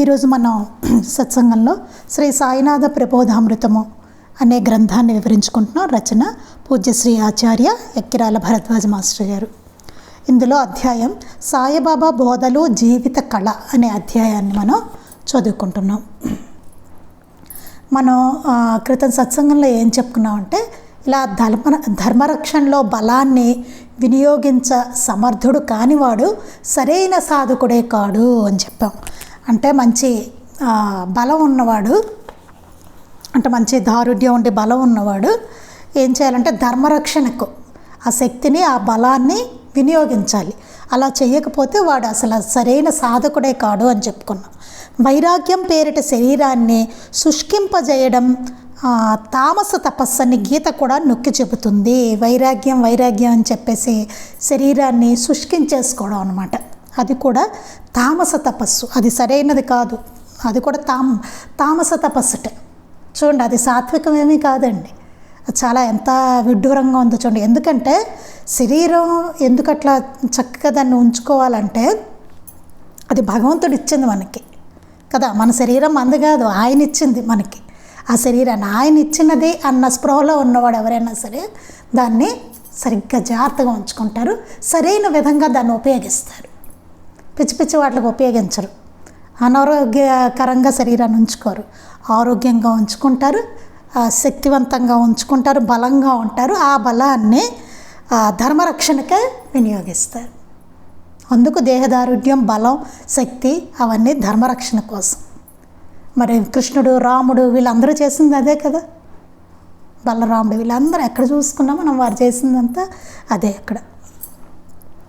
ఈరోజు మనం సత్సంగంలో శ్రీ సాయినాథ ప్రబోధామృతము అనే గ్రంథాన్ని వివరించుకుంటున్నాం. రచన పూజ్యశ్రీ ఆచార్య ఎక్కిరాల భరద్వాజ మాస్టర్ గారు. ఇందులో అధ్యాయం సాయిబాబా బోధలు జీవిత కళ అనే అధ్యాయాన్ని మనం చదువుకుంటున్నాం. మనం క్రితం సత్సంగంలో ఏం చెప్పుకున్నామంటే ఇలా ధర్మ ధర్మరక్షణలో బలాన్ని వినియోగించ సమర్థుడు కానివాడు సరైన సాధకుడే కాడు అని చెప్పాం. అంటే మంచి బలం ఉన్నవాడు అంటే మంచి దారుఢ్యం ఉండి బలం ఉన్నవాడు ఏం చేయాలంటే ధర్మరక్షణకు ఆ శక్తిని ఆ బలాన్ని వినియోగించాలి. అలా చేయకపోతే వాడు అసలు సరైన సాధకుడే కాడు అని చెప్పుకున్నాం. వైరాగ్యం పేరిట శరీరాన్ని శుష్కింపజేయడం తామస తపస్సని గీత కూడా నొక్కి చెబుతుంది. వైరాగ్యం వైరాగ్యం అని చెప్పేసి శరీరాన్ని శుష్కించేసుకోవడం అనమాట అది కూడా తామస తపస్సు. అది సరైనది కాదు. అది కూడా తామ తామస తపస్సుట. చూడండి అది సాత్వికం ఏమీ కాదండి. అది చాలా ఎంత విడ్డూరంగా ఉందో చూడండి. ఎందుకంటే శరీరం ఎందుకు అట్లా చక్కగా దాన్ని ఉంచుకోవాలంటే అది భగవంతుడు ఇచ్చింది మనకి. కదా మన శరీరం మంది కాదు ఆయన ఇచ్చింది మనకి. ఆ శరీరాన్ని ఆయన ఇచ్చినది అన్న స్పృహలో ఉన్నవాడు ఎవరైనా సరే దాన్ని సరిగ్గా జాగ్రత్తగా ఉంచుకుంటారు. సరైన విధంగా దాన్ని ఉపయోగిస్తారు. పిచ్చి పిచ్చి వాటికి ఉపయోగించరు. అనారోగ్యకరంగా శరీరాన్ని ఉంచుకోరు. ఆరోగ్యంగా ఉంచుకుంటారు శక్తివంతంగా ఉంచుకుంటారు బలంగా ఉంటారు. ఆ బలాన్ని ధర్మరక్షణకే వినియోగిస్తారు. అందుకు దేహదారుఢ్యం బలం శక్తి అవన్నీ ధర్మరక్షణ కోసం. మరి కృష్ణుడు రాముడు వీళ్ళందరూ చేసింది అదే కదా? బలరాముడు వీళ్ళందరూ ఎక్కడ చూసుకున్నా మనం వారు చేసిందంతా అదే అక్కడ.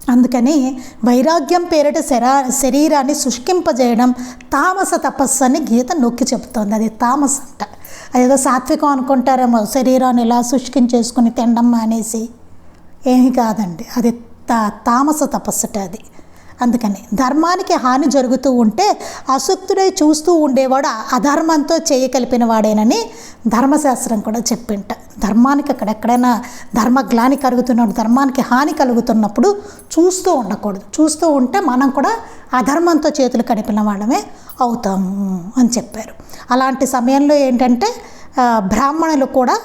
అందుకని వైరాగ్యం పేరిట శరా శరీరాన్ని శుష్కింపజేయడం తామస తపస్సు అని గీత నొక్కి చెబుతోంది అది తామస అంట. అదేదో సాత్వికం అనుకుంటారేమో శరీరాన్ని ఇలా శుష్కించేసుకుని తినడం మానేసి. ఏమీ కాదండి. అది తా తామస తపస్సుట అది. అందుకని ధర్మానికి హాని జరుగుతూ ఉంటే అసక్తుడై చూస్తూ ఉండేవాడు అధర్మంతో చేయకలిపిన వాడేనని ధర్మశాస్త్రం కూడా చెప్పింట. ధర్మానికి అక్కడ ఎక్కడైనా ధర్మగ్లాని కలుగుతున్నప్పుడు ధర్మానికి హాని కలుగుతున్నప్పుడు చూస్తూ ఉండకూడదు. చూస్తూ ఉంటే మనం కూడా అధర్మంతో చేతులు కడిపిన వాళ్ళమే అవుతాము అని చెప్పారు. అలాంటి సమయంలో ఏంటంటే బ్రాహ్మణులు కూడా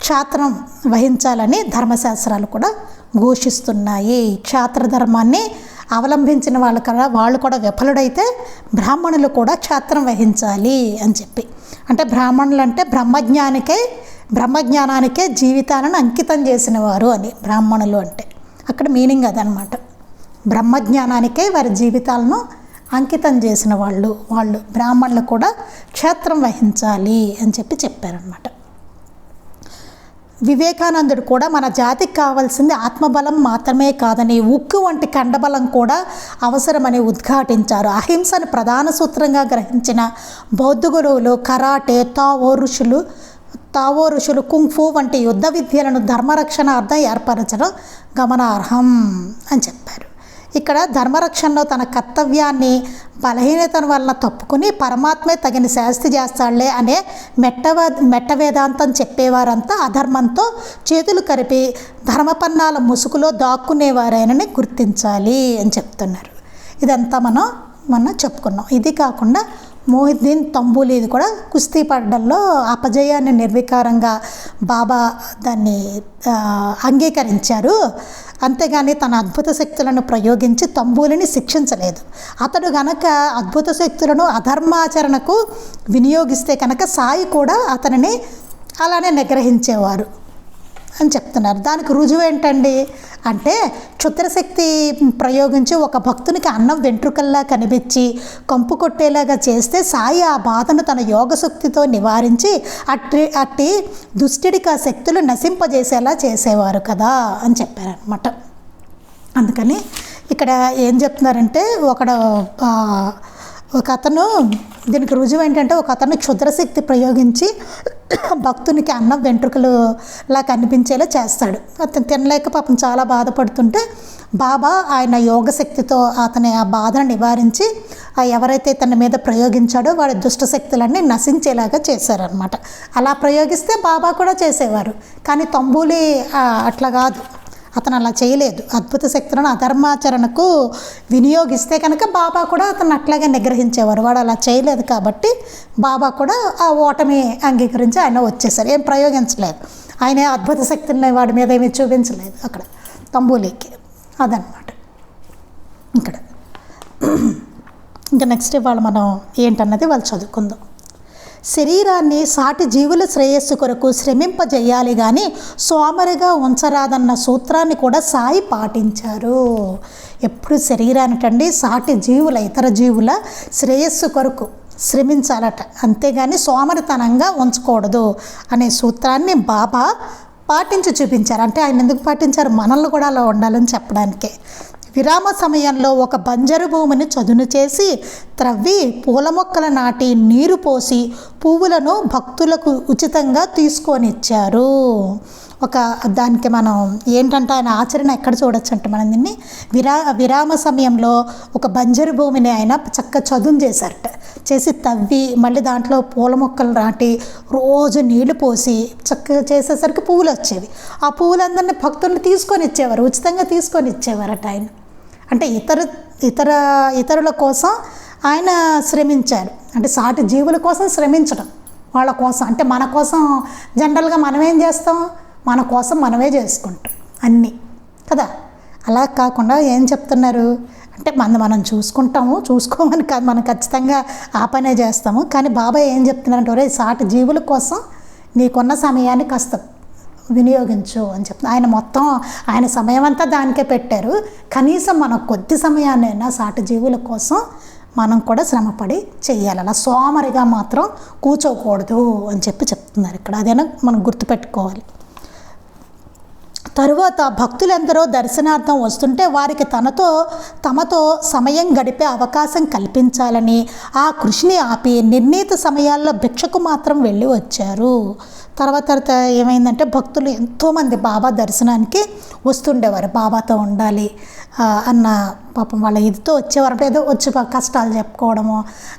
క్షాత్రం వహించాలని ధర్మశాస్త్రాలు కూడా ఘోషిస్తున్నాయి. క్షాత్ర ధర్మాన్ని అవలంబించిన వాళ్ళు కూడా వాళ్ళు కూడా విఫలుడైతే బ్రాహ్మణులు కూడా క్షేత్రం వహించాలి అని చెప్పి. అంటే బ్రాహ్మణులు అంటే బ్రహ్మజ్ఞానికే బ్రహ్మజ్ఞానానికే జీవితాలను అంకితం చేసిన వారు అని బ్రాహ్మణులు అంటే. అక్కడ మీనింగ్ అదనమాట. బ్రహ్మజ్ఞానానికే వారి జీవితాలను అంకితం చేసిన వాళ్ళు వాళ్ళు బ్రాహ్మణులు కూడా క్షేత్రం వహించాలి అని చెప్పి చెప్పారనమాట. వివేకానందుడు కూడా మన జాతికి కావాల్సింది ఆత్మబలం మాత్రమే కాదని ఉక్కు వంటి కండబలం కూడా అవసరమని ఉద్ఘాటించారు. అహింసను ప్రధాన సూత్రంగా గ్రహించిన బౌద్ధ గురువులు కరాటే తావో ఋషులు తావో ఋషులు కుంఫు వంటి యుద్ధ విద్యలను ధర్మరక్షణార్థం ఏర్పరచడం గమనార్హం అని చెప్పారు. ఇక్కడ ధర్మరక్షణలో తన కర్తవ్యాన్ని బలహీనతను వలన తప్పుకుని పరమాత్మే తగిన శాస్తి చేస్తాడులే అనే మెట్టవ మెట్ట వేదాంతం చెప్పేవారంతా అధర్మంతో చేతులు కలిపి ధర్మపన్నాల ముసుగులో దాక్కునేవారైనని గుర్తించాలి అని చెప్తున్నారు. ఇదంతా మనం మొన్న చెప్పుకున్నాం. ఇది కాకుండా మోహిద్దీన్ తంబూలీది కూడా కుస్తీ పడడంలో అపజయాన్ని నిర్వికారంగా బాబా దాన్ని అంగీకరించారు. అంతేగాని తన అద్భుత శక్తులను ప్రయోగించి తంబూలిని శిక్షించలేదు. అతడు గనక అద్భుత శక్తులను అధర్మాచరణకు వినియోగిస్తే కనుక సాయి కూడా అతనిని అలానే నిగ్రహించేవారు. అని చెప్తున్నారు. దానికి రుజువు ఏంటండి? అంటే క్షుద్రశక్తి ప్రయోగించి ఒక భక్తునికి అన్నం వెంట్రుకల్లా కనిపించి కంపు కొట్టేలాగా చేస్తే సాయి ఆ బాధను తన యోగశక్తితో నివారించి అట్టి అట్టి దుష్టిడికి ఆ శక్తులు నశింపజేసేలా చేసేవారు కదా అని చెప్పారనమాట అందుకని ఇక్కడ ఏం చెప్తున్నారంటే ఒకడు ఒక అతను దీనికి రుజువు ఏంటంటే ఒక అతను క్షుద్రశక్తి ప్రయోగించి భక్తునికి అన్నం వెంట్రుకలులా కనిపించేలా చేస్తాడు. అతను తినలేక పాపం చాలా బాధపడుతుంటే బాబా ఆయన యోగ శక్తితో అతని ఆ బాధను నివారించి ఆ ఎవరైతే తన మీద ప్రయోగించాడో వాడి దుష్టశక్తులన్నీ నశించేలాగా చేశారనమాట అలా ప్రయోగిస్తే బాబా కూడా చేసేవారు. కానీ తంబూలి అట్లా కాదు. అతను అలా చేయలేదు. అద్భుత శక్తులను అధర్మాచరణకు వినియోగిస్తే కనుక బాబా కూడా అతను అట్లాగే నిగ్రహించేవారు. వాడు అలా చేయలేదు కాబట్టి బాబా కూడా ఆ ఓటమి అంగీకరించి ఆయన వచ్చేసారు. ఏం ప్రయోగించలేదు. ఆయన అద్భుత శక్తుల్ని వాడి మీద ఏమీ చూపించలేదు అక్కడ. తంబూలీకి. అదనమాట ఇక్కడ. ఇంకా నెక్స్ట్ ఇవాళ మనం ఏంటన్నది వాళ్ళు చదువుకుందాం. శరీరాన్ని సాటి జీవుల శ్రేయస్సు కొరకు శ్రమింపజేయాలి కానీ సోమరిగా ఉంచరాదన్న సూత్రాన్ని కూడా సాయి పాటించారు. ఎప్పుడు శరీరానికండి సాటి జీవుల ఇతర జీవుల శ్రేయస్సు కొరకు శ్రమించాలట. అంతేగాని సోమరితనంగా ఉంచకూడదు అనే సూత్రాన్ని బాబా పాటించి చూపించారు. అంటే ఆయన ఎందుకు పాటించారు? మనల్ని కూడా అలా ఉండాలని చెప్పడానికే. విరామ సమయంలో ఒక బంజరు భూమిని చదును చేసి త్రవ్వి పూల మొక్కలు నాటి నీరు పోసి పువ్వులను భక్తులకు ఉచితంగా తీసుకొనిచ్చారు. ఒక దానికి మనం ఏంటంటే ఆయన ఆచరణ ఎక్కడ చూడొచ్చు అంటే మనం దీన్ని విరా విరామ సమయంలో ఒక బంజరు భూమిని ఆయన చక్క చదును చేశారట. చేసి తవ్వి మళ్ళీ దాంట్లో పూల మొక్కలు నాటి రోజు నీళ్ళు పోసి చక్కగా చేసేసరికి పువ్వులు వచ్చేవి. ఆ పువ్వులందరినీ భక్తుల్ని తీసుకొని ఇచ్చేవారు ఉచితంగా తీసుకొని ఇచ్చేవారట ఆయన. అంటే ఇతర ఇతర ఇతరుల కోసం ఆయన శ్రమించారు. అంటే సాటి జీవుల కోసం శ్రమించడం. వాళ్ళ కోసం అంటే మన కోసం జనరల్గా మనం ఏం చేస్తాం? మన కోసం మనమే చేసుకుంటాం. అన్నీ. కదా? అలా కాకుండా ఏం చెప్తున్నారు? అంటే మన మనం చూసుకుంటాము. చూసుకోమని కాదు. మనం ఖచ్చితంగా ఆ పనే చేస్తాము. కానీ బాబాయ్ ఏం చెప్తున్నారంటే ఒరే సాటి జీవుల కోసం నీకున్న సమయాన్ని కాస్త వినియోగించు అని చెప్తున్నా. ఆయన మొత్తం ఆయన సమయం అంతా దానికే పెట్టారు. కనీసం మనం కొద్ది సమయాన్నైనా సాటి జీవుల కోసం మనం కూడా శ్రమపడి చేయాలి. అలా సోమరిగా మాత్రం కూర్చోకూడదు అని చెప్పి చెప్తున్నారు ఇక్కడ. అదేనా మనం గుర్తుపెట్టుకోవాలి. తరువాత భక్తులెందరో దర్శనార్థం వస్తుంటే వారికి తనతో తమతో సమయం గడిపే అవకాశం కల్పించాలని ఆ కృషిని ఆపి నిర్ణీత సమయాల్లో భిక్షకు మాత్రం వెళ్ళి వచ్చారు. తర్వాత తర్వాత ఏమైందంటే భక్తులు ఎంతోమంది బాబా దర్శనానికి వస్తుండేవారు. బాబాతో ఉండాలి అన్న పాపం వాళ్ళ ఇదితో వచ్చేవారు. ఏదో వచ్చి కష్టాలు చెప్పుకోవడము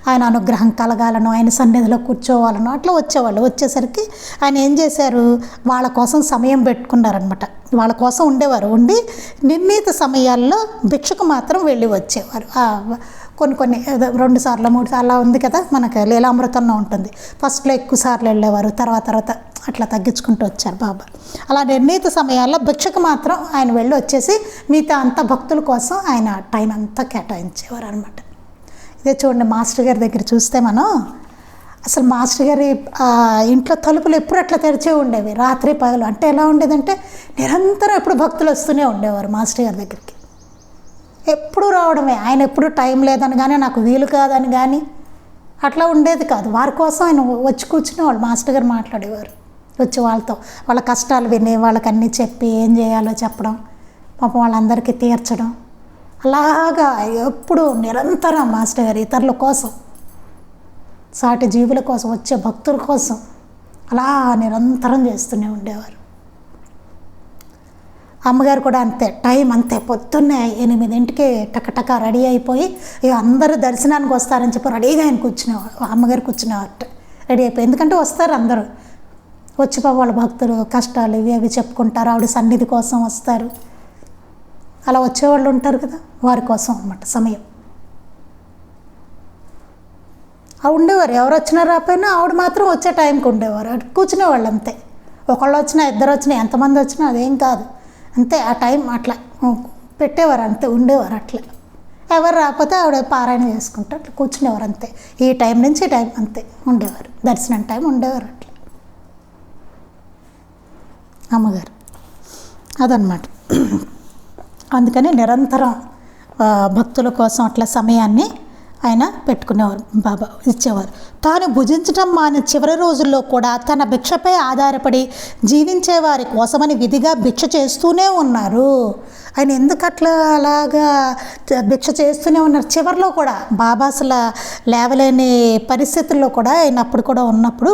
ఆయన అనుగ్రహం కలగాలను ఆయన సన్నిధిలో కూర్చోవాలను అట్లా వచ్చేవాళ్ళు. వచ్చేసరికి ఆయన ఏం చేశారు? వాళ్ళ కోసం సమయం పెట్టుకున్నారనమాట వాళ్ళ కోసం ఉండేవారు. ఉండి నిర్ణీత సమయాల్లో భిక్షకు మాత్రం వెళ్ళి వచ్చేవారు. కొన్ని కొన్ని రెండు సార్లు మూడు సార్లు అలా ఉంది కదా మనకు లీలామృతంలో ఉంటుంది. ఫస్ట్లో ఎక్కువ సార్లు వెళ్ళేవారు తర్వాత తర్వాత అట్లా తగ్గించుకుంటూ వచ్చారు బాబా. అలా నిర్ణీత సమయాల్లో భిక్షకు మాత్రం ఆయన వెళ్ళి వచ్చేసి మిగతా అంతా భక్తుల కోసం ఆయన టైం అంతా కేటాయించేవారు అనమాట ఇదే చూడండి మాస్టర్ గారి దగ్గర చూస్తే మనం అసలు మాస్టర్ గారి ఇంట్లో తలుపులు ఎప్పుడు అట్లా తెరిచే ఉండేవి? రాత్రి పగలు. అంటే ఎలా ఉండేదంటే నిరంతరం ఎప్పుడు భక్తులు వస్తూనే ఉండేవారు మాస్టర్ గారి దగ్గరికి. ఎప్పుడు రావడమే. ఆయన ఎప్పుడు టైం లేదని కానీ నాకు వీలు కాదని కానీ అట్లా ఉండేది కాదు. వారి కోసం ఆయన వచ్చి కూర్చుని వాళ్ళు. మాస్టర్ గారు మాట్లాడేవారు. వచ్చి వాళ్ళతో వాళ్ళ కష్టాలు విని వాళ్ళకి అన్నీ చెప్పి ఏం చేయాలో చెప్పడం పాపం వాళ్ళందరికీ తీర్చడం. అలాగా ఎప్పుడు నిరంతరం మాస్టర్ గారు ఇతరుల కోసం సాటి జీవుల కోసం వచ్చే భక్తుల కోసం అలా నిరంతరం చేస్తూనే ఉండేవారు. అమ్మగారు కూడా అంతే టైం అంతే. పొద్దున్నే ఎనిమిదింటికి టకటక రెడీ అయిపోయి ఇక అందరూ దర్శనానికి వస్తారని చెప్పి రెడీగా ఆయన కూర్చునేవారు అమ్మగారు కూర్చునేవారు రెడీ అయిపోయి ఎందుకంటే వస్తారు అందరూ. వచ్చి వాళ్ళ భక్తులు కష్టాలు ఇవి అవి చెప్పుకుంటారు ఆవిడ సన్నిధి కోసం వస్తారు. అలా వచ్చేవాళ్ళు ఉంటారు కదా వారి కోసం అన్నమాట సమయం. ఆ ఉండేవారు ఎవరు వచ్చినా రాపోయినా ఆవిడ మాత్రం వచ్చే టైంకి ఉండేవారు. కూర్చునే కూర్చునేవాళ్ళు అంతే. ఒకళ్ళు వచ్చినా ఇద్దరు వచ్చినా ఎంతమంది వచ్చినా అదేం కాదు. అంతే ఆ టైం అట్లా. పెట్టేవారు అంతే ఉండేవారు అట్లా. ఎవరు రాకపోతే ఆవిడ పారాయణ చేసుకుంటూ అట్లా కూర్చునేవారు అంతే. ఈ టైం నుంచి ఈ టైం అంతే ఉండేవారు. దర్శనం టైం ఉండేవారు అట్లా. అమ్మగారు అదనమాట అందుకని నిరంతరం భక్తుల కోసం అట్లా సమయాన్ని ఆయన పెట్టుకునేవారు బాబా ఇచ్చేవారు. తాను భుజించడం మాని చివరి రోజుల్లో కూడా తన భిక్షపై ఆధారపడి జీవించే వారి కోసమని విధిగా భిక్ష చేస్తూనే ఉన్నారు. ఆయన ఎందుకు అట్లా అలాగా భిక్ష చేస్తూనే ఉన్నారు? చివరిలో కూడా బాబా అసలు లేవలేని పరిస్థితుల్లో కూడా ఆయన అప్పుడు కూడా ఉన్నప్పుడు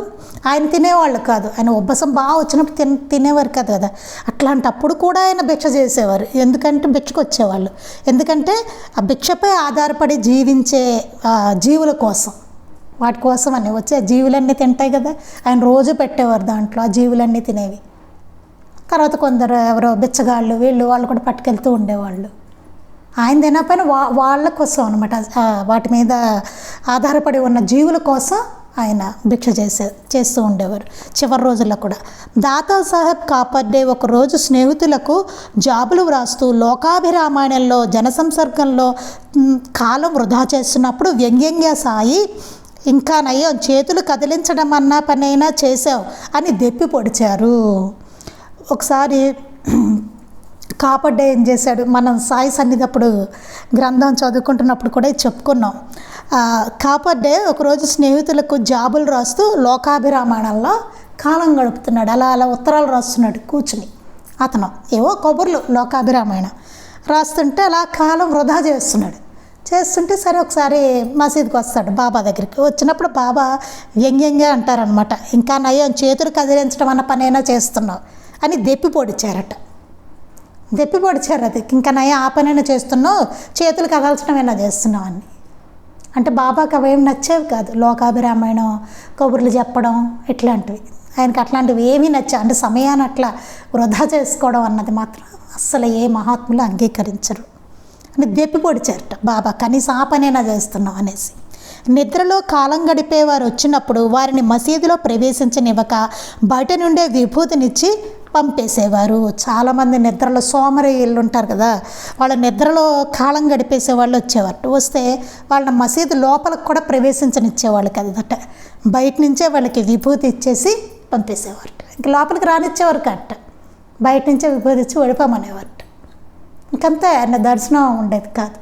ఆయన తినేవాళ్ళు కాదు. ఆయన ఉబ్బసం బాగా వచ్చినప్పుడు తిన తినేవారు కాదు కదా. అట్లాంటప్పుడు కూడా ఆయన భిక్ష చేసేవారు. ఎందుకంటే భిక్షకు వచ్చేవాళ్ళు ఎందుకంటే ఆ భిక్షపై ఆధారపడి జీవించే జీవుల కోసం. వాటి కోసం అని. వచ్చే జీవులన్నీ తింటాయి కదా. ఆయన రోజు పెట్టేవారు దాంట్లో ఆ జీవులన్నీ తినేవి. తర్వాత కొందరు ఎవరో బిచ్చగాళ్ళు వీళ్ళు వాళ్ళు కూడా పట్టుకెళ్తూ ఉండేవాళ్ళు. ఆయన తినకపోయినా వా వాళ్ళ కోసం అనమాట వాటి మీద ఆధారపడి ఉన్న జీవుల కోసం ఆయన భిక్ష చేసే చేస్తూ ఉండేవారు. చివరి రోజుల్లో కూడా. దాతా సాహెబ్ కాపర్డే ఒకరోజు స్నేహితులకు జాబులు వ్రాస్తూ లోకాభిరామాయణంలో జనసంసర్గంలో కాలం వృధా చేస్తున్నప్పుడు వ్యంగ్యంగా సాయి ఇంకా నయ్యం చేతులు కదిలించడం అన్న పనైనా చేసావు అని దెప్పి పొడిచారు. ఒకసారి కాపడ్డే ఏం చేశాడు? మనం సాయి సన్నిధప్పుడు గ్రంథం చదువుకుంటున్నప్పుడు కూడా చెప్పుకున్నాం. కాపడ్డే ఒకరోజు స్నేహితులకు జాబులు రాస్తూ లోకాభిరామాణంలో కాలం గడుపుతున్నాడు. అలా అలా ఉత్తరాలు రాస్తున్నాడు కూర్చుని. అతను ఏవో కబుర్లు లోకాభిరామాయణ. రాస్తుంటే అలా కాలం వృధా చేస్తున్నాడు. చేస్తుంటే సరే ఒకసారి మసీద్కి వస్తాడు బాబా దగ్గరికి. వచ్చినప్పుడు బాబా వ్యంగ్యంగా అంటారనమాట ఇంకా నయం చేతులు కదిలించడం అన్న పనైనా చేస్తున్నావు. అని దెప్పి పొడిచారట. దెప్పి పొడిచారు అది. ఇంకా నయ ఆ చేస్తున్నావు? చేతులు కదల్చడమైనా చేస్తున్నావు అని. అంటే బాబాకి అవేం నచ్చేవి కాదు. లోకాభిరామాయణం కబుర్లు చెప్పడం ఇట్లాంటివి. ఆయనకి అట్లాంటివి ఏమీ నచ్చా అంటే సమయాన్ని అట్లా వృధా చేసుకోవడం అన్నది మాత్రం అస్సలు ఏ మహాత్ములు అంగీకరించరు. అని దెప్పి పొడిచారట బాబా. కనీసం ఆ పనైనా చేస్తున్నాం అనేసి. నిద్రలో కాలం గడిపేవారు వచ్చినప్పుడు వారిని మసీదులో ప్రవేశించనివ్వక బయట నుండే విభూతినిచ్చి పంపేసేవారు. చాలామంది నిద్రలో సోమరిళ్ళు ఉంటారు కదా వాళ్ళ నిద్రలో కాలం గడిపేసే వాళ్ళు వచ్చేవారు. వస్తే వాళ్ళ మసీదు లోపలకు కూడా ప్రవేశించనిచ్చేవాళ్ళు కదట బయట నుంచే వాళ్ళకి విభూతి ఇచ్చేసి పంపేసేవారు ఇంక లోపలికి రానిచ్చేవారు కట్ట బయట నుంచే విభూతి ఇచ్చి వెళ్ళిపోమనేవారు ఇంకంతా ఆయన దర్శనం ఉండేది కాదు.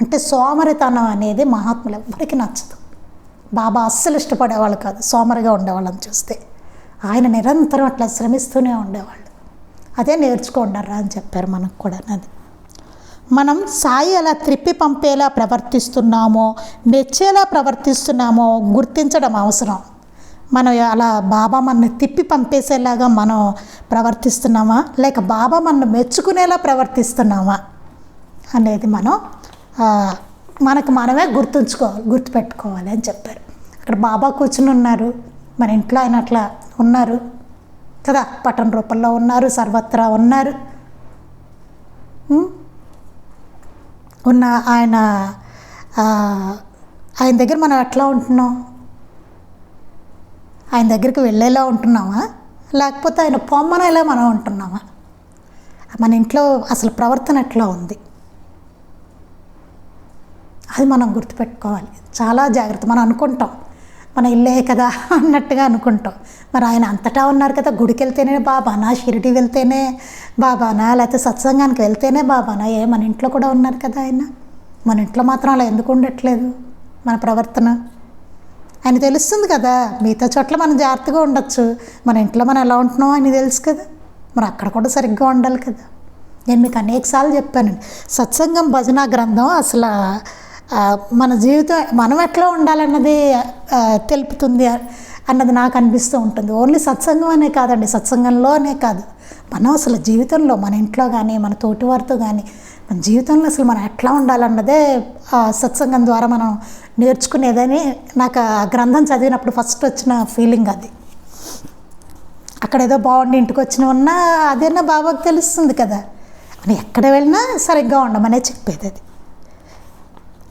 అంటే సోమరితనం అనేది మహాత్ములు ఎవ్వరికి నచ్చదు. బాబా అస్సలు ఇష్టపడేవాళ్ళు కాదు సోమరిగా ఉండేవాళ్ళని చూస్తే. ఆయన నిరంతరం అట్లా శ్రమిస్తూనే ఉండేవాళ్ళు. అదే నేర్చుకోండారా అని చెప్పారు మనకు కూడా అది. మనం సాయి అలా త్రిప్పి పంపేలా ప్రవర్తిస్తున్నామో మెచ్చేలా ప్రవర్తిస్తున్నామో గుర్తించడం అవసరం. మనం అలా బాబా మన తిప్పి పంపేసేలాగా మనం ప్రవర్తిస్తున్నామా? లేక బాబా మన మెచ్చుకునేలా ప్రవర్తిస్తున్నామా? అనేది మనం మనకు మనమే గుర్తుంచుకోవాలి గుర్తుపెట్టుకోవాలి అని చెప్పారు. అక్కడ బాబా కూర్చుని ఉన్నారు. మన ఇంట్లో ఆయన అట్లా ఉన్నారు కదా? పట్టణ రూపంలో ఉన్నారు సర్వత్రా ఉన్నారు. ఉన్న ఆయన ఆయన దగ్గర మనం ఎట్లా ఉంటున్నాం? ఆయన దగ్గరికి వెళ్ళేలా ఉంటున్నామా? లేకపోతే ఆయన పొమ్మనేలా మనం ఉంటున్నామా? మన ఇంట్లో అసలు ప్రవర్తన ఎట్లా ఉంది? అది మనం గుర్తుపెట్టుకోవాలి. చాలా జాగ్రత్త. మనం అనుకుంటాం. మన ఇల్లే కదా అన్నట్టుగా అనుకుంటాం. మరి ఆయన అంతటా ఉన్నారు కదా గుడికి వెళ్తేనే బాబానా షిరిడి వెళ్తేనే బాబానా లేకపోతే సత్సంగానికి వెళ్తేనే బాబానా ఏ మన ఇంట్లో కూడా ఉన్నారు కదా ఆయన? మన ఇంట్లో మాత్రం అలా ఎందుకు ఉండట్లేదు మన ప్రవర్తన? ఆయన తెలుస్తుంది కదా మిగతా చోట్ల మనం జాగ్రత్తగా ఉండొచ్చు. మన ఇంట్లో మనం ఎలా ఉంటున్నామో ఆయన తెలుసు కదా. మరి అక్కడ కూడా సరిగ్గా ఉండాలి కదా. నేను మీకు అనేకసార్లు చెప్పానండి సత్సంగం భజన గ్రంథం అసలు మన జీవితం మనం ఎట్లా ఉండాలన్నది తెలుపుతుంది అన్నది నాకు అనిపిస్తూ ఉంటుంది. ఓన్లీ సత్సంగం అనే కాదండి సత్సంగంలోనే కాదు. మనం అసలు జీవితంలో మన ఇంట్లో కానీ మన తోటివారితో కానీ మన జీవితంలో అసలు మనం ఎట్లా ఉండాలన్నదే సత్సంగం ద్వారా మనం నేర్చుకునేదని నాకు ఆ గ్రంథం చదివినప్పుడు ఫస్ట్ వచ్చిన ఫీలింగ్ అది. అక్కడ ఏదో బాగుండి ఇంటికి వచ్చిన ఉన్నా అదేనా బాబాకు తెలుస్తుంది కదా. అని ఎక్కడ వెళ్ళినా సరిగ్గా ఉండమనే చెప్పేది అది.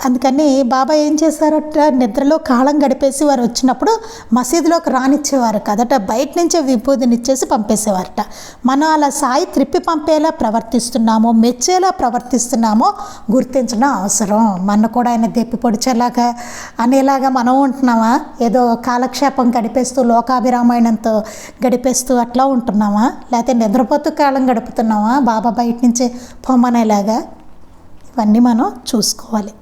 అందుకని బాబా ఏం చేశారట? నిద్రలో కాలం గడిపేసి వారు వచ్చినప్పుడు మసీదులోకి రానిచ్చేవారు కదట. బయట నుంచే విభూదినిచ్చేసి పంపేసేవారట. మనం అలా సాయి త్రిప్పి పంపేలా ప్రవర్తిస్తున్నామో మెచ్చేలా ప్రవర్తిస్తున్నామో గుర్తించడం అవసరం. మన కూడా ఆయన దెప్పి పొడిచేలాగా అనేలాగా మనం ఉంటున్నామా? ఏదో కాలక్షేపం గడిపేస్తూ లోకాభిరామాయణంతో గడిపేస్తూ అట్లా ఉంటున్నామా? లేకపోతే నిద్రపోతూ కాలం గడుపుతున్నామా? బాబా బయట నుంచే పొమ్మనేలాగా? ఇవన్నీ మనం చూసుకోవాలి.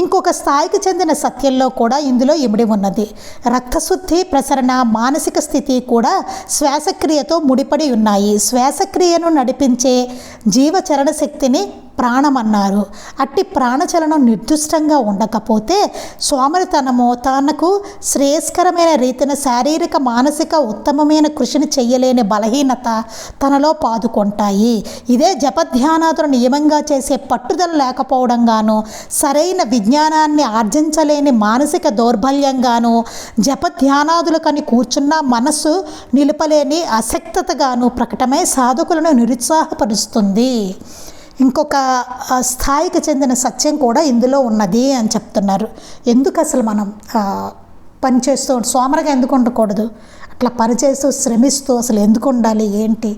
ఇంకొక స్థాయికి చెందిన సత్యంలో కూడా ఇందులో ఇమిడి ఉన్నది. రక్తశుద్ధి ప్రసరణ మానసిక స్థితి కూడా శ్వాసక్రియతో ముడిపడి ఉన్నాయి. శ్వాసక్రియను నడిపించే జీవచరణ శక్తిని ప్రాణమన్నారు. అట్టి ప్రాణచలనం నిర్దిష్టంగా ఉండకపోతే సోమరితనము తనకు శ్రేయస్కరమైన రీతిన శారీరక మానసిక ఉత్తమమైన కృషిని చేయలేని బలహీనత తనలో పాదుకుంటాయి. ఇదే జపధ్యానాదులు నియమంగా చేసే పట్టుదల లేకపోవడంగాను సరైన విజ్ఞానాన్ని ఆర్జించలేని మానసిక దౌర్బల్యంగాను జపధ్యానాదులకని కూర్చున్న మనస్సు నిలుపలేని అసక్తతగాను ప్రకటమై సాధకులను నిరుత్సాహపరుస్తుంది. ఇంకొక స్థాయికి చెందిన సత్యం కూడా ఇందులో ఉన్నది అని చెప్తున్నారు. ఎందుకు అసలు మనం పనిచేస్తూ పని చేస్తూ సోమరగా ఎందుకు ఉండకూడదు? అట్లా పని చేస్తూ శ్రమిస్తూ అసలు ఎందుకు ఉండాలి? ఏంటి?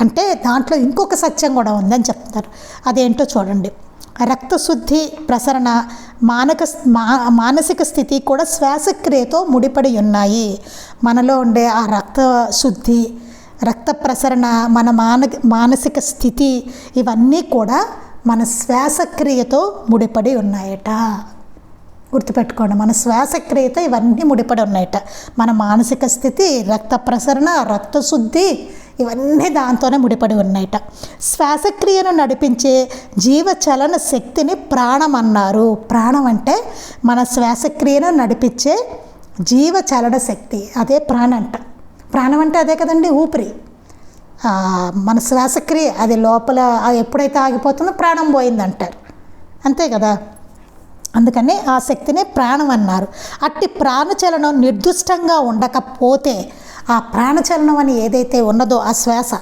అంటే దాంట్లో ఇంకొక సత్యం కూడా ఉందని చెప్తారు అదేంటో చూడండి. రక్తశుద్ధి ప్రసరణ మానక మా మానసిక స్థితి కూడా శ్వాసక్రియతో ముడిపడి ఉన్నాయి. మనలో ఉండే ఆ రక్త శుద్ధి రక్త ప్రసరణ మన మాన మానసిక స్థితి ఇవన్నీ కూడా మన శ్వాసక్రియతో ముడిపడి ఉన్నాయట. గుర్తుపెట్టుకోండి మన శ్వాసక్రియతో ఇవన్నీ ముడిపడి ఉన్నాయట. మన మానసిక స్థితి రక్త ప్రసరణ రక్తశుద్ధి ఇవన్నీ దాంతోనే ముడిపడి ఉన్నాయట. శ్వాసక్రియను నడిపించే జీవచలన శక్తిని ప్రాణం అన్నారు ప్రాణం అంటే మన శ్వాసక్రియను నడిపించే జీవచలన శక్తి అదే ప్రాణం అంట ప్రాణం అంటే అదే కదండి ఊపిరి. మన శ్వాసక్రియ అది లోపల ఎప్పుడైతే ఆగిపోతుందో ప్రాణం పోయిందంటారు. అంతే కదా? అందుకని ఆ శక్తిని ప్రాణం అన్నారు. అట్టి ప్రాణచలనం నిర్దిష్టంగా ఉండకపోతే ఆ ప్రాణచలనం అని ఏదైతే ఉన్నదో ఆ శ్వాస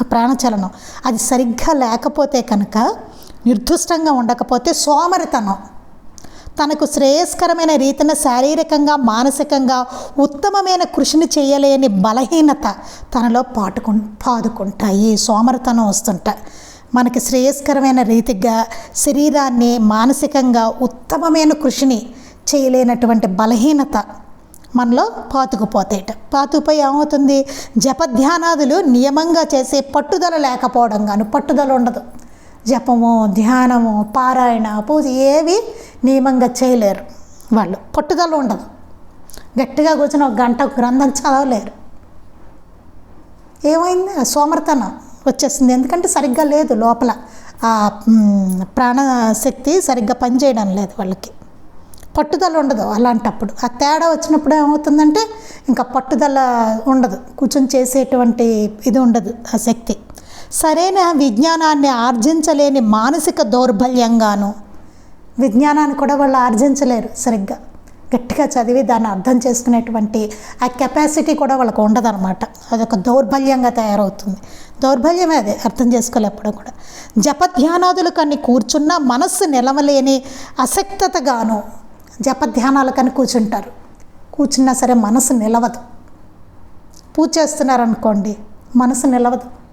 ఆ ప్రాణచలనం అది సరిగ్గా లేకపోతే కనుక నిర్దిష్టంగా ఉండకపోతే సోమరితనం. తనకు శ్రేయస్కరమైన రీతిన శారీరకంగా మానసికంగా ఉత్తమమైన కృషిని చేయలేని బలహీనత తనలో పాటుకు పాదుకుంటాయి. సోమరితనం వస్తుంట. మనకి శ్రేయస్కరమైన రీతిగా శరీరాన్ని మానసికంగా ఉత్తమమైన కృషిని చేయలేనటువంటి బలహీనత మనలో పాతుకుపోతాయట పాతుకుపోయి ఏమవుతుంది? జపధ్యానాదులు నియమంగా చేసే పట్టుదల లేకపోవడం గాను పట్టుదల ఉండదు. జపము ధ్యానము పారాయణ పూజ ఏవి నియమంగా చేయలేరు వాళ్ళు. పట్టుదల ఉండదు. గట్టిగా కూర్చొని ఒక గంట గ్రంథం చదవలేరు. ఏమైంది? ఆ సోమర్తనం వచ్చేసింది. ఎందుకంటే సరిగ్గా లేదు లోపల. ఆ ప్రాణశక్తి సరిగ్గా పనిచేయడం లేదు వాళ్ళకి. పట్టుదల ఉండదు అలాంటప్పుడు. ఆ తేడా వచ్చినప్పుడు ఏమవుతుందంటే ఇంకా పట్టుదల ఉండదు. కూర్చొని చేసేటువంటి ఇది ఉండదు ఆ శక్తి. సరైన విజ్ఞానాన్ని ఆర్జించలేని మానసిక దౌర్బల్యంగాను. విజ్ఞానాన్ని కూడా వాళ్ళు ఆర్జించలేరు సరిగ్గా. గట్టిగా చదివి దాన్ని అర్థం చేసుకునేటువంటి ఆ కెపాసిటీ కూడా వాళ్ళకు ఉండదన్నమాట. అదొక దౌర్బల్యంగా తయారవుతుంది. దౌర్బల్యమే అదే అర్థం చేసుకోలేప్పుడు కూడా. జపధ్యానాదులు కన్ని కూర్చున్న మనస్సు నిలవలేని అసక్తతగాను జపధ్యానాలు కని కూర్చుంటారు. కూర్చున్నా సరే మనసు నిలవదు. పూజ చేస్తున్నారనుకోండి మనసు నిలవదు.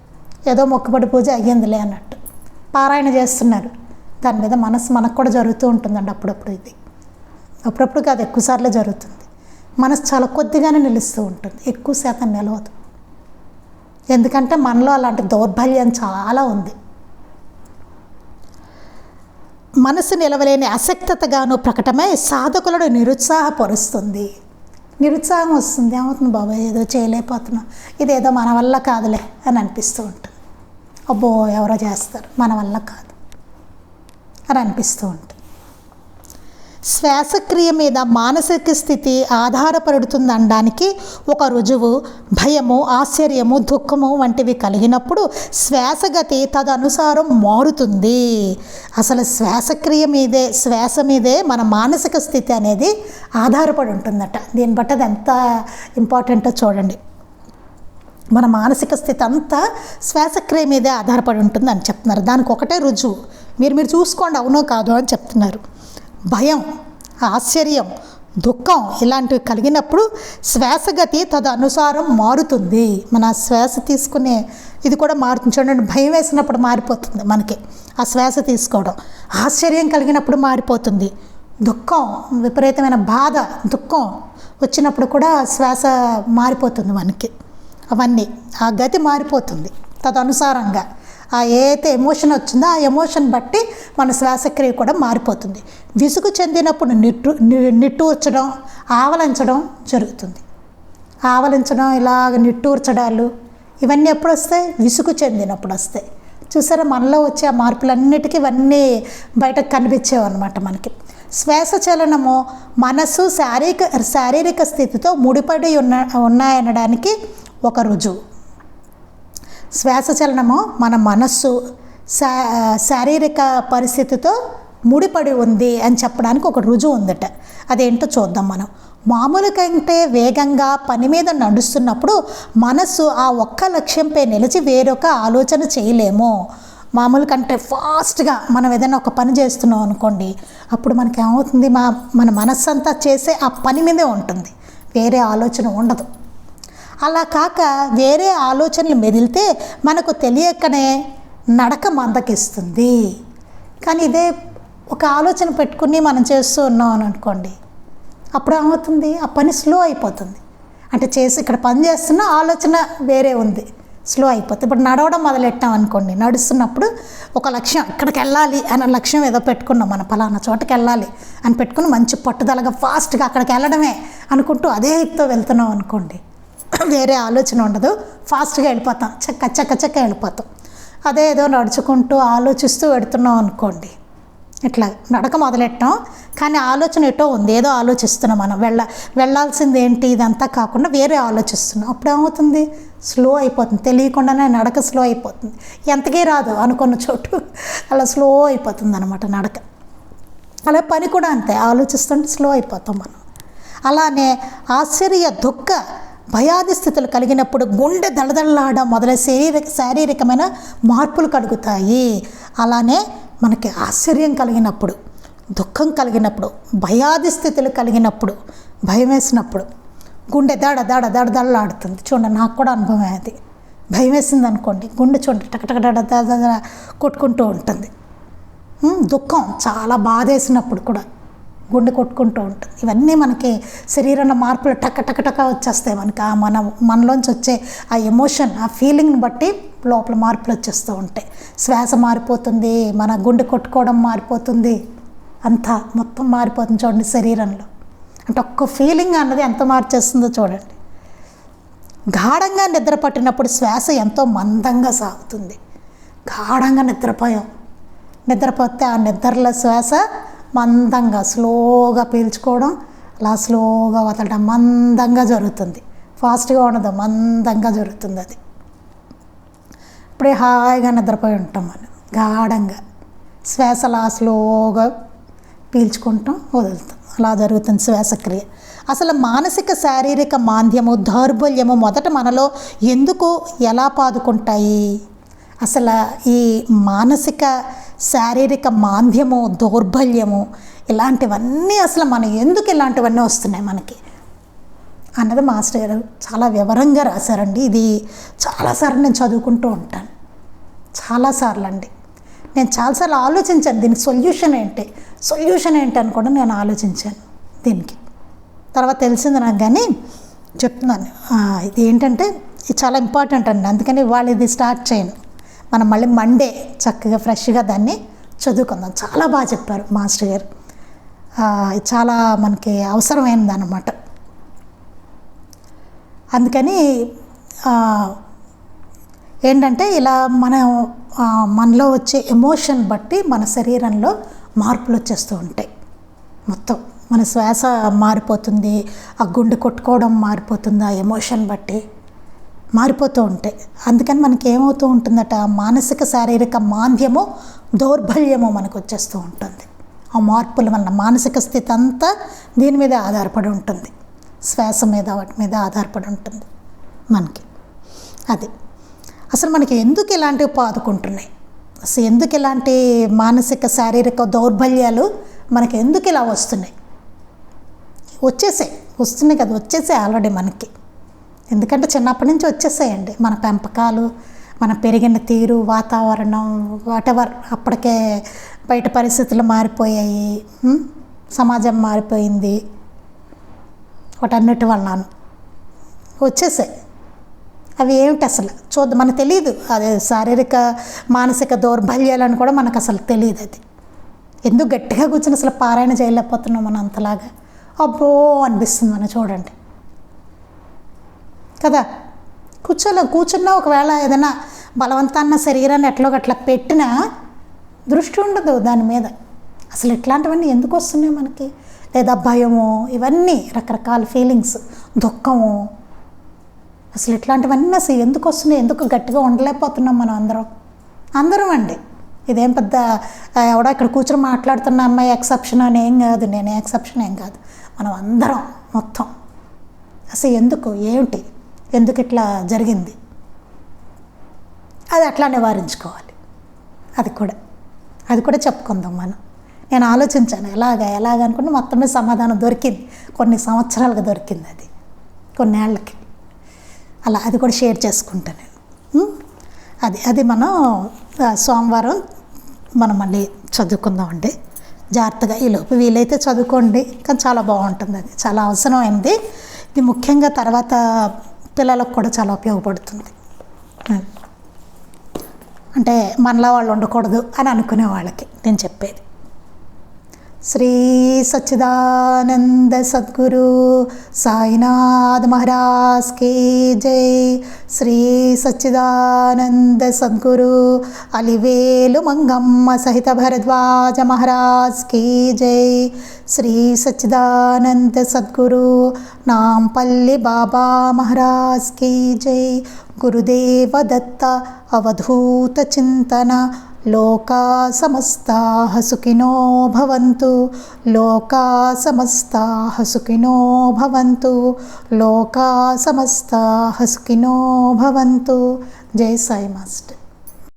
ఏదో మొక్కుబడి పూజ అయ్యిందిలే అన్నట్టు. పారాయణ చేస్తున్నారు. దాని మీద మనసు మనకు కూడా జరుగుతూ ఉంటుందండి అప్పుడప్పుడు ఇది. అప్పుడప్పుడు కాదు ఎక్కువసార్లు జరుగుతుంది. మనసు చాలా కొద్దిగానే నిలుస్తూ ఉంటుంది. ఎక్కువ శాతం నిలవదు. ఎందుకంటే మనలో అలాంటి దౌర్బల్యం చాలా ఉంది. మనసు నిలవలేని అసక్తతగాను ప్రకటమై సాధకులను నిరుత్సాహపరుస్తుంది. నిరుత్సాహం వస్తుంది. ఏమవుతుంది బాబాయ్? ఏదో చేయలేకపోతున్నా. ఇదేదో మన వల్ల కాదులే అని అనిపిస్తూ ఉంటుంది. అబ్బో ఎవరో చేస్తారు. మన వల్ల కాదు. అని అనిపిస్తూ ఉంటుంది. శ్వాసక్రియ మీద మానసిక స్థితి ఆధారపడుతుంది అనడానికి ఒక రుజువు భయము ఆశ్చర్యము దుఃఖము వంటివి కలిగినప్పుడు శ్వాసగతి తదనుసారం మారుతుంది. అసలు శ్వాసక్రియ మీదే శ్వాస మీదే మన మానసిక స్థితి అనేది ఆధారపడి ఉంటుందట. దీన్ని బట్టి అది ఎంత ఇంపార్టెంటో చూడండి. మన మానసిక స్థితి అంతా శ్వాసక్రియ మీదే ఆధారపడి ఉంటుంది అని చెప్తున్నారు. దానికి ఒకటే రుజువు. మీరు మీరు చూసుకోండి అవునో కాదో అని చెప్తున్నారు. భయం ఆశ్చర్యం దుఃఖం ఇలాంటివి కలిగినప్పుడు శ్వాసగతి తదనుసారం మారుతుంది. మన శ్వాస తీసుకునే ఇది కూడా మారుతుంది. చూడండి భయం వేసినప్పుడు మారిపోతుంది మనకి ఆ శ్వాస తీసుకోవడం. ఆశ్చర్యం కలిగినప్పుడు మారిపోతుంది. దుఃఖం విపరీతమైన బాధ దుఃఖం వచ్చినప్పుడు కూడా శ్వాస మారిపోతుంది మనకి. అవన్నీ ఆ గతి మారిపోతుంది. తదనుసారంగా ఆ ఏదైతే ఎమోషన్ వచ్చిందో ఆ ఎమోషన్ బట్టి మన శ్వాసక్రియ కూడా మారిపోతుంది. విసుగు చెందినప్పుడు నిట్టు నిట్టూర్చడం ఆవలించడం జరుగుతుంది. ఆవలించడం ఇలాగ నిట్టూర్చడాలు ఇవన్నీ ఎప్పుడు వస్తాయి విసుగు చెందినప్పుడు వస్తాయి. చూసారా? మనలో వచ్చే ఆ మార్పులన్నిటికీ ఇవన్నీ బయటకు కనిపించేవన్నమాట మనకి. శ్వాస చలనము మనస్సు శారీరక శారీరక స్థితితో ముడిపడి ఉన్న ఉన్నాయనడానికి ఒక రుజువు. శ్వాస చలనము మన మనస్సు శా శారీరక పరిస్థితితో ముడిపడి ఉంది అని చెప్పడానికి ఒక రుజువు ఉందట. అదేంటో చూద్దాం మనం. మామూలు కంటే వేగంగా పని మీద నడుస్తున్నప్పుడు మనస్సు ఆ ఒక్క లక్ష్యంపై నిలిచి వేరొక ఆలోచన చేయలేము. మామూలు కంటే ఫాస్ట్గా మనం ఏదైనా ఒక పని చేస్తున్నాం అనుకోండి అప్పుడు మనకి ఏమవుతుంది మా మన మనస్సు అంతా చేసే ఆ పని మీదే ఉంటుంది. వేరే ఆలోచన ఉండదు. అలా కాక వేరే ఆలోచనలు మెదిలితే మనకు తెలియకనే నడక మందకిస్తుంది. కానీ ఇదే ఒక ఆలోచన పెట్టుకుని మనం చేస్తూ ఉన్నాం అని అనుకోండి అప్పుడు ఏమవుతుంది? ఆ పని స్లో అయిపోతుంది. అంటే చేసి ఇక్కడ పని చేస్తున్న ఆలోచన వేరే ఉంది స్లో అయిపోతుంది. ఇప్పుడు నడవడం మొదలెట్టాం అనుకోండి నడుస్తున్నప్పుడు ఒక లక్ష్యం ఇక్కడికి వెళ్ళాలి అన్న లక్ష్యం ఏదో పెట్టుకున్నాం మన పలానా చోటకి వెళ్ళాలి అని పెట్టుకుని మంచి పట్టుదలగా ఫాస్ట్గా అక్కడికి వెళ్ళడమే అనుకుంటూ అదే ఇతో వెళ్తున్నాం అనుకోండి వేరే ఆలోచన ఉండదు. ఫాస్ట్గా వెళ్ళిపోతాం. చక్క చక్క చక్క వెళ్ళిపోతాం. అదే ఏదో నడుచుకుంటూ ఆలోచిస్తూ పెడుతున్నాం అనుకోండి. ఇట్లా నడక మొదలెట్టాం. కానీ ఆలోచన ఎటో ఉంది. ఏదో ఆలోచిస్తున్నాం మనం. వెళ్ళ వెళ్ళాల్సింది ఏంటి? ఇదంతా కాకుండా వేరే ఆలోచిస్తున్నాం. అప్పుడు ఏమవుతుంది? స్లో అయిపోతుంది. తెలియకుండానే నడక స్లో అయిపోతుంది. ఎంతకీ రాదు అనుకున్న చోటు. అలా స్లో అయిపోతుంది అనమాట నడక. అలా పని కూడా అంతే. ఆలోచిస్తుంటే స్లో అయిపోతాం మనం. అలానే ఆశ్చర్య దుఃఖ భయాది స్థితులు కలిగినప్పుడు గుండె దళదళలాడడం మొదలై శారీరక శారీరకమైన మార్పులు కలుగుతాయి. అలానే మనకి ఆశ్చర్యం కలిగినప్పుడు దుఃఖం కలిగినప్పుడు భయాది స్థితులు కలిగినప్పుడు భయం వేసినప్పుడు గుండె దాడ దాడ దాడ దడలాడుతుంది. చూడండి నాకు కూడా అనుభవం అది. భయం వేసింది అనుకోండి గుండె చూడండి టకటక దడ దడ దడ కొట్టుకుంటూ ఉంటుంది. దుఃఖం చాలా బాధేసినప్పుడు కూడా గుండె కొట్టుకుంటూ ఉంటుంది. ఇవన్నీ మనకి శరీరంలో మార్పులు టక టక టక వచ్చేస్తాయి మనకి. ఆ మన మనలోంచి వచ్చే ఆ ఎమోషన్ ఆ ఫీలింగ్ని బట్టి లోపల మార్పులు వచ్చేస్తూ ఉంటాయి. శ్వాస మారిపోతుంది మన గుండె కొట్టుకోవడం మారిపోతుంది. అంతా మొత్తం మారిపోతుంది చూడండి శరీరంలో. అంటే ఒక్క ఫీలింగ్ అన్నది ఎంత మార్చేస్తుందో చూడండి. గాఢంగా నిద్ర పట్టినప్పుడు శ్వాస ఎంతో మందంగా సాగుతుంది. గాఢంగా నిద్రపోయాం. నిద్రపోతే ఆ నిద్రలో శ్వాస మందంగా స్లోగా పీల్చుకోవడం అలా స్లోగా వదలడం మందంగా జరుగుతుంది. ఫాస్ట్గా ఉండదు మందంగా జరుగుతుంది అది. ఇప్పుడే హాయిగా నిద్రపోయి ఉంటాం మనం గాఢంగా. శ్వాస అలా స్లోగా పీల్చుకుంటాం వదులుతాం. అలా జరుగుతుంది శ్వాసక్రియ. అసలు మానసిక శారీరక మాంద్యము దౌర్బల్యము మొదట మనలో ఎందుకు ఎలా పాదుకుంటాయి? అసలు ఈ మానసిక శారీరక మాంద్యము దౌర్బల్యము ఇలాంటివన్నీ అసలు మన ఎందుకు ఇలాంటివన్నీ వస్తున్నాయి మనకి? అన్నది మాస్టర్ గారు చాలా వివరంగా రాశారండి. ఇది చాలాసార్లు నేను చదువుకుంటూ ఉంటాను. చాలాసార్లు అండి. నేను చాలాసార్లు ఆలోచించాను దీనికి సొల్యూషన్ ఏంటి? సొల్యూషన్ ఏంటి అని కూడా నేను ఆలోచించాను దీనికి. తర్వాత తెలిసింది నాకు కానీ చెప్తున్నాను. ఇది ఏంటంటే ఇది చాలా ఇంపార్టెంట్ అండి. అందుకని వాళ్ళు ఇది స్టార్ట్ చేయను మనం మళ్ళీ మండే చక్కగా ఫ్రెష్గా దాన్ని చదువుకుందాం. చాలా బాగా చెప్పారు మాస్టర్ గారు. చాలా మనకి అవసరమైనది అన్నమాట. అందుకని ఏంటంటే ఇలా మనం మనలో వచ్చే ఎమోషన్ బట్టి మన శరీరంలో మార్పులు వచ్చేస్తూ ఉంటాయి. మొత్తం మన శ్వాస మారిపోతుంది ఆ గుండె కొట్టుకోవడం మారిపోతుంది ఆ ఎమోషన్ బట్టి. మారిపోతూ ఉంటాయి. అందుకని మనకి ఏమవుతూ ఉంటుందట మానసిక శారీరక మాంద్యము దౌర్బల్యము మనకు వచ్చేస్తూ ఉంటుంది. ఆ మార్పుల వలన మానసిక స్థితి అంతా దీని మీద ఆధారపడి ఉంటుంది. శ్వాస మీద వాటి మీద ఆధారపడి ఉంటుంది మనకి. అది. అసలు మనకి ఎందుకు ఇలాంటివి పాదుకుంటున్నాయి? అసలు ఎందుకు ఇలాంటి మానసిక శారీరక దౌర్బల్యాలు మనకి ఎందుకు ఇలా వస్తున్నాయి? వచ్చేసాయి. వస్తున్నాయి కదా వచ్చేసాయి ఆల్రెడీ మనకి. ఎందుకంటే చిన్నప్పటి నుంచి వచ్చేసాయండి. మన పెంపకాలు మన పెరిగిన తీరు వాతావరణం వాటెవర్ అప్పటికే బయట పరిస్థితులు మారిపోయాయి. సమాజం మారిపోయింది. వాటన్నిటి వలన వచ్చేసాయి. అవి ఏమిటి అసలు? చూద్దాం. మనకు తెలియదు అదే శారీరక మానసిక దౌర్బల్యాలను కూడా మనకు అసలు తెలియదు అది. ఎందుకు గట్టిగా కూర్చొని అసలు పారాయణ చేయలేకపోతున్నాం మనం అంతలాగా? అబ్బో అనిపిస్తుంది మనం చూడండి. కదా? కూర్చోలే కూర్చున్నా ఒకవేళ ఏదైనా బలవంతాన్న శరీరాన్ని ఎట్లో అట్లా పెట్టినా దృష్టి ఉండదు దాని మీద. అసలు ఇట్లాంటివన్నీ ఎందుకు వస్తున్నాయి మనకి? లేదా భయము? ఇవన్నీ రకరకాల ఫీలింగ్స్ దుఃఖము? అసలు ఇట్లాంటివన్నీ అసలు ఎందుకు వస్తున్నాయి? ఎందుకు గట్టిగా ఉండలేకపోతున్నాం మనం అందరం? అందరం అండి. ఇదేం పెద్ద ఎవడో ఇక్కడ కూర్చొని మాట్లాడుతున్న అమ్మాయి ఎక్సెప్షన్ అని ఏం కాదు. నేను ఎక్సెప్షన్ ఏం కాదు. మనం అందరం మొత్తం. అసలు ఎందుకు? ఏమిటి ఎందుకు ఇట్లా జరిగింది? అది అట్లా నివారించుకోవాలి అది కూడా. అది కూడా చెప్పుకుందాం మనం. నేను ఆలోచించాను ఎలాగ ఎలాగ అనుకుంటే మొత్తమే సమాధానం దొరికింది. కొన్ని సంవత్సరాలుగా దొరికింది అది. కొన్నేళ్ళకి. అలా అది కూడా షేర్ చేసుకుంటా నేను. అది అది మనం సోమవారం మనం మళ్ళీ చదువుకుందామండి. జాగ్రత్తగా ఈలోపు వీలైతే చదువుకోండి. కానీ చాలా బాగుంటుంది అది. చాలా అవసరమైంది. ఇది ముఖ్యంగా తర్వాత పిల్లలకు కూడా చాలా ఉపయోగపడుతుంది. అంటే మనలా వాళ్ళు ఉండకూడదు అని అనుకునే వాళ్ళకి నేను చెప్పేది. శ్రీ సచ్చిదానంద సద్గురు సాయినాథ్ మహారాజ్ కి జై శ్రీ సచ్చిదానంద సద్గురు అలివేలు మంగమ్మ సహిత భరద్వాజ మహారాజ్ కి జై శ్రీ సచ్చిదానంద సద్గురు నాంపల్లి బాబా మహారాజ్ కి జై గురుదేవ దత్త అవధూత చింతన లోకా సమస్తా సుఖినో భవంతు లోకా సమస్తా సుఖినో భవంతు లోకా సమస్తా సుఖినో భవంతు జై సాయి మాస్టర్